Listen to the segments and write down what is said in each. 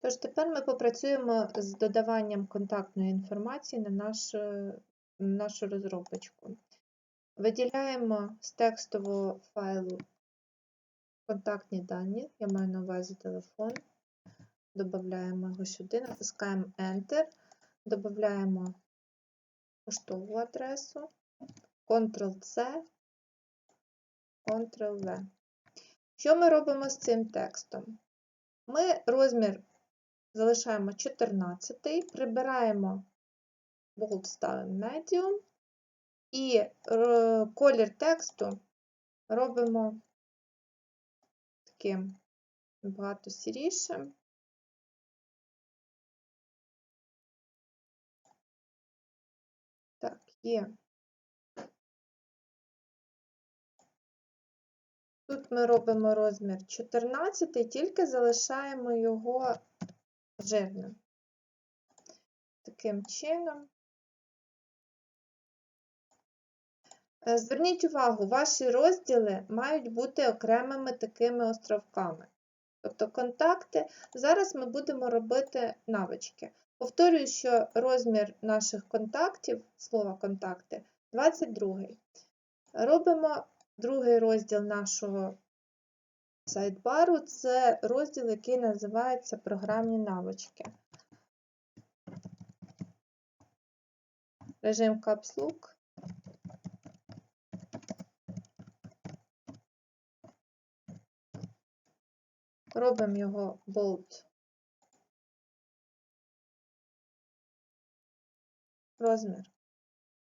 Тож тепер ми попрацюємо з додаванням контактної інформації на наш, нашу розробочку. Виділяємо з текстового файлу контактні дані, я маю на увазі телефон, додаємо його сюди, натискаємо Enter, додаємо поштову адресу, Ctrl-C, Ctrl-V. Що ми робимо з цим текстом? Ми розмір залишаємо 14, прибираємо Bold, ставимо Medium і е, колір тексту робимо таким багато сірішим. Так, є. Тут ми робимо розмір 14, тільки залишаємо його жирним. Таким чином. Е, зверніть увагу, ваші розділи мають бути окремими такими островками. Тобто контакти. Зараз ми будемо робити навички. Повторюю, що розмір наших контактів, слова контакти, 22. Робимо другий розділ нашого сайдбару це розділ, який називається програмні навички. Режим Lock. Робимо його bold. Розмір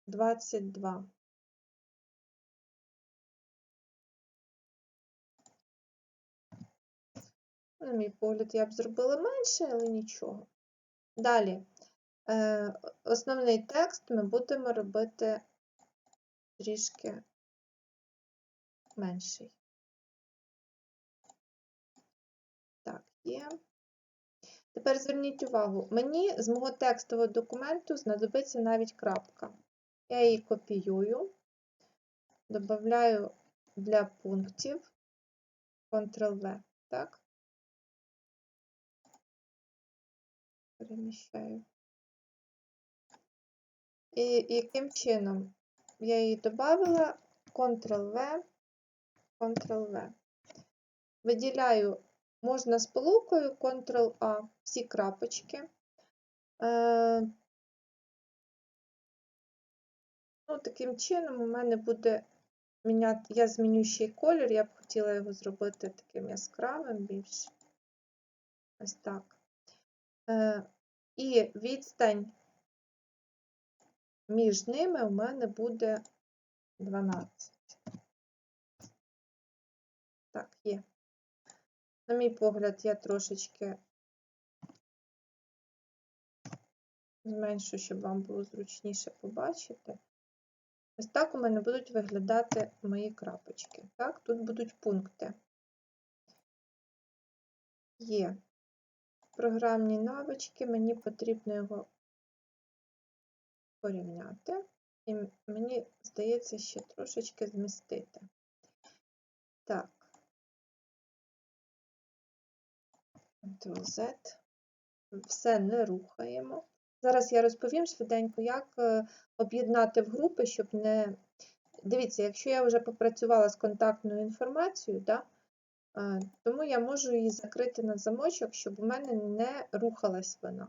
22. На мій погляд, я б зробила менше, але нічого. Далі, е, основний текст ми будемо робити трішки менший. Так, є. Тепер зверніть увагу, мені з мого текстового документу знадобиться навіть крапка. Я її копіюю, додаю для пунктів Ctrl-V, так? Переміщаю. І яким чином я її додала Ctrl-V, Ctrl-V. Виділяю, можна з полукою Ctrl-A всі крапочки. Е, ну, Таким чином, у мене буде міняти, я зміню ще й колір, я б хотіла його зробити таким яскравим більш. Ось так. Е, і відстань між ними у мене буде 12. Так, є. На мій погляд, я трошечки зменшу, щоб вам було зручніше побачити. Ось так у мене будуть виглядати мої крапочки. Так, тут будуть пункти. Є програмні навички, мені потрібно його порівняти, і мені здається, ще трошечки змістити. Так, Ctrl-Z. Все не рухаємо. Зараз я розповім швиденько, як е, об'єднати в групи, щоб не. Дивіться, якщо я вже попрацювала з контактною інформацією, да, тому я можу її закрити на замочок, щоб у мене не рухалась вона.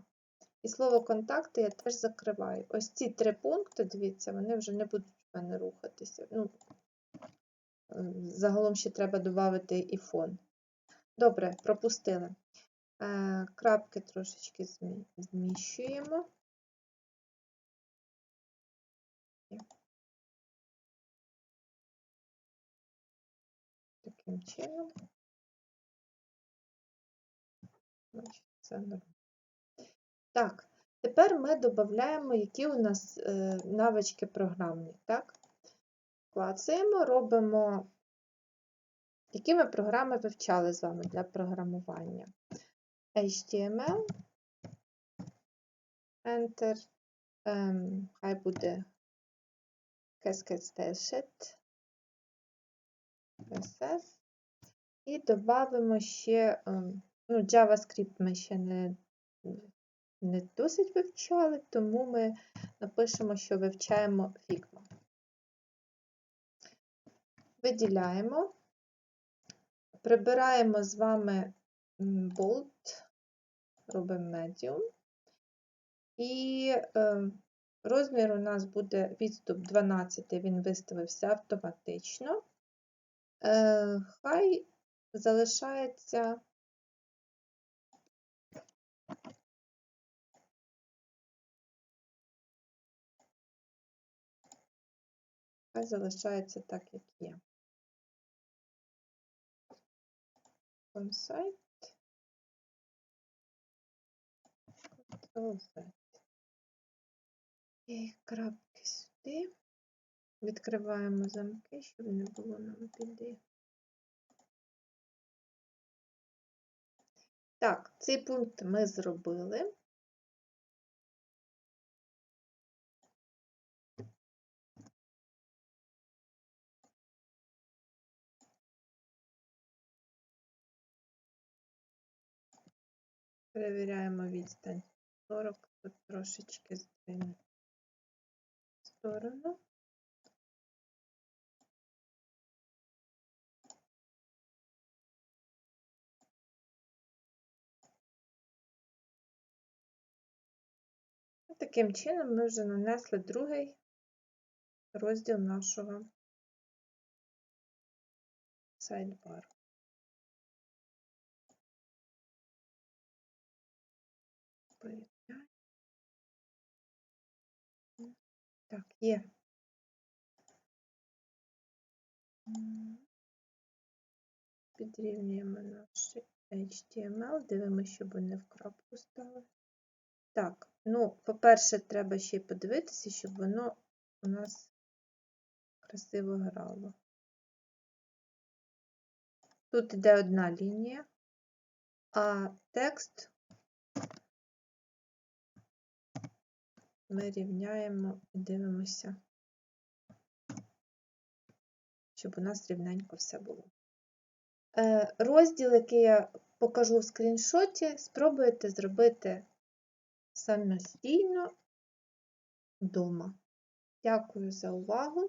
І слово контакти я теж закриваю. Ось ці три пункти, дивіться, вони вже не будуть в мене рухатися. Ну, Загалом ще треба додати і фон. Добре, пропустили. Е, крапки трошечки зміщуємо. Таким чином. це нормально. Так, тепер ми додаємо, які у нас е, навички програмні. Так? Клацаємо, робимо, які ми програми вивчали з вами для програмування. HTML, Enter, ем, хай буде Cascade Stashet, CSS, і додамо ще ем, ну, JavaScript ми ще не, не досить вивчали, тому ми напишемо, що вивчаємо Figma. Виділяємо, прибираємо з вами Bold, робимо Medium. І е, розмір у нас буде відступ 12, він виставився автоматично. Е, хай залишається хай залишається так, як є. Консайт. Ctrl-Z. І крапки сюди. Відкриваємо замки, щоб не було нам біди. Так, цей пункт ми зробили. Перевіряємо відстань 40, тут трошечки здвину в сторону. Таким чином ми вже нанесли другий розділ нашого сайдбару. Так, є. Підрівнюємо наш HTML, дивимося, щоб не в крапку стали. Так, ну, по-перше, треба ще подивитися, щоб воно у нас красиво грало. Тут йде одна лінія, а текст ми рівняємо і дивимося, щоб у нас рівненько все було. Е, розділ, який я покажу в скріншоті, спробуйте зробити самостійно вдома. Дякую за увагу!